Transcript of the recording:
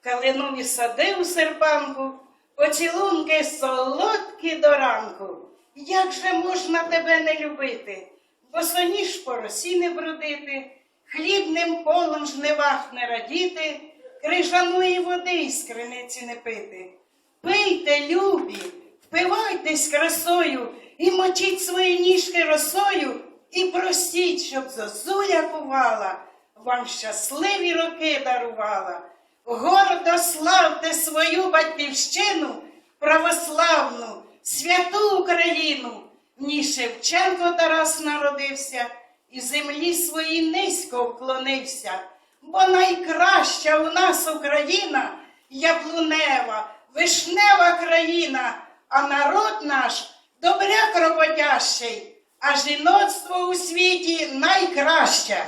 Калинові сади у серпанку, поцілунки солодкі до ранку. Як же можна тебе не любити? Босоніж по росі не бродити, хлібним полем жнивах не радіти, крижаної води із криниці не пити. Пийте, любі, впивайтесь красою і мочіть свої ніжки росою, і простіть, щоб зозуля кувала, вам щасливі роки дарувала. Гордо славте свою батьківщину, православну, святу Україну. В ній Шевченко Тарас народився і землі своїй низько вклонився. Бо найкраща у нас Україна яблунева, вишнева країна, а народ наш добряк роботящий, а жіноцтво у світі найкраще.